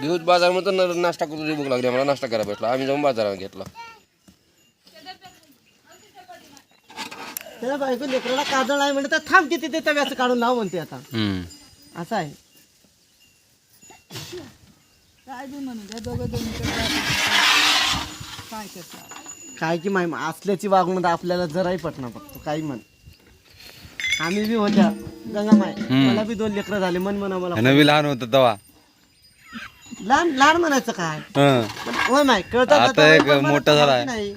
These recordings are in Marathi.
घेऊच बाजारामध्ये न- नाश्ता करतो भूक लागली आम्हाला नाश्ता करायला बसला. आम्ही जाऊन बाजारात घेतला. त्याला बायको लेकराला काजळ नाही म्हणत तर थांब किती ते तव्याचं काढून लाव म्हणते आता. असं आहे. काय बी म्हणू द्या दोघं दोन्ही काय करता काय की माय असल्याची वागणूक आपल्याला जराही पटणार फक्त काही म्हण. आम्ही बी होत्या. गंगा माय मला बी दोन लेकरं झाले मन म्हणा मला लहान होतं तेव्हा. लहान लहान म्हणायचं काय हं. पण होय माय कळतं आता आता एक पण मला मोठा झालाय. नाही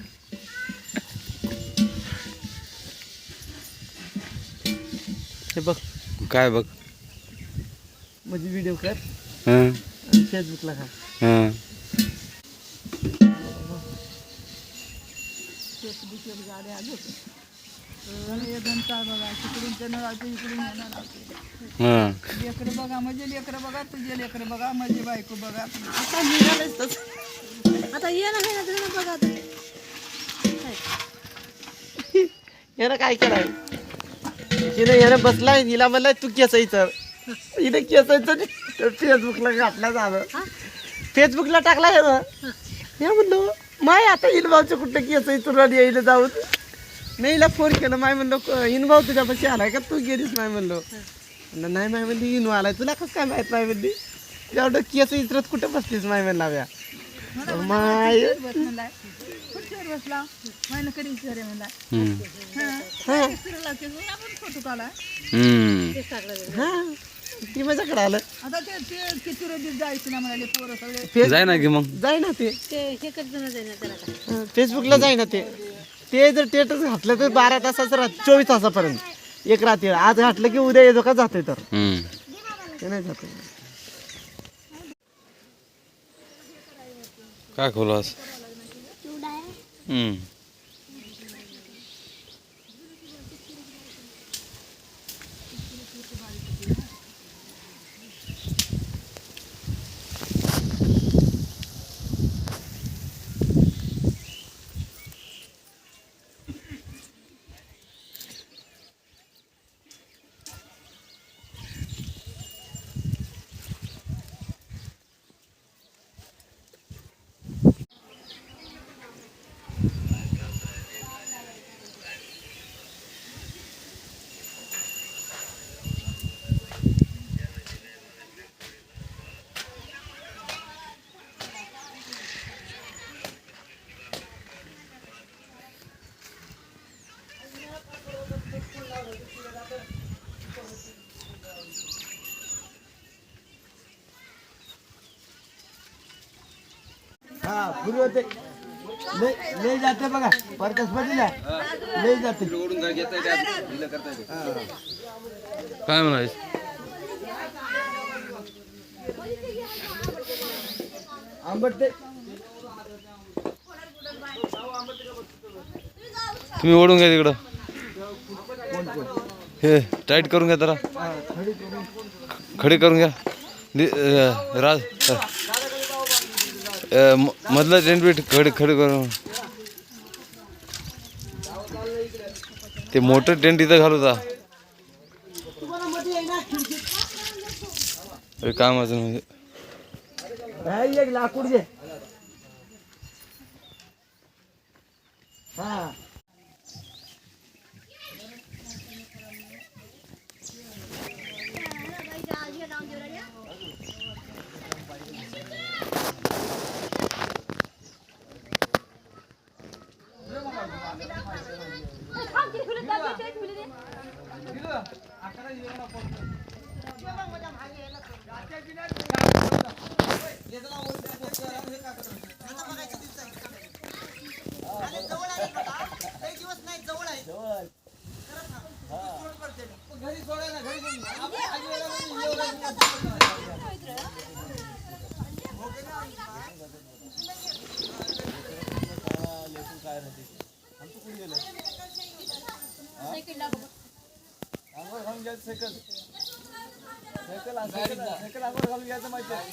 हे बघ काय बघ म्हणजे व्हिडिओ कर हं. आणि फेसबुकला घाल हं. एकदम काय बघा तिकडून त्यानं राहते इकडून राहते. हं. लेकरं बघा म्हणजे लेकरं बघा तुझे लेकरं बघा माझी बायको बघा. आता निघालंच तसं. आता हे ना बघा यानं काय केलंय? हिनं यानं बसलाय हिला म्हणलाय तू तर हिनं केसायचं तर फेसबुकला घातला झालं फेसबुकला टाकला यानं. या म्हणलो माय आता इनभावचं कुठं केसही तुला यायला जाऊन? मी हिला फोन केला माय म्हणलो इनभाव तुझ्यापाशी आलाय का? तू गेलीस माय म्हणलो. म्हणलं, नाही माय म्हणली इनू आलाय. तुला कसं काय माहीत माय म्हणली? एवढं केस इतरत कुठं बसलीस माय म्हणला व्या माय बसला. महिना कधी विचारे म्हणला हं. हा. फिरला की आपण फोटो काढा. हं. हा. ती माझ्याकडे आलं. आता ते ते किती रोजी जायचं ना म्हणाले पोरं सगळे. फेस जाय ना की मग. जाय ना ते. ते हे करतो ना जाईना त्याला काय फेसबुकला जाय ना ते. ते जर टेटस घातलं तर बारा तासाचं राहत चोवीस तासापर्यंत. एक रात्री आज घातलं की उद्या येतो का जाते तर. हं. ते नाही जात. काय खोलास हं. हा पूर्वी लय लय जाते बघा परकस बदला लय जाते. काय म्हणायच? आंबट ते तुम्ही ओढून घ्या तिकडं. हे टाईट करून घ्या जरा. खडी करून. घ्या. राज मधलं जनरेट खड खड करून. ते मोटर टेंट इथं घालूता काम अजून म्हणजे लाकूड अरे कामाचं म्हणजे हा, एक आंघोळ घालून घ्यायचं सकल सकल सकल आंघोळ घालून घ्यायचं माहिती आहे.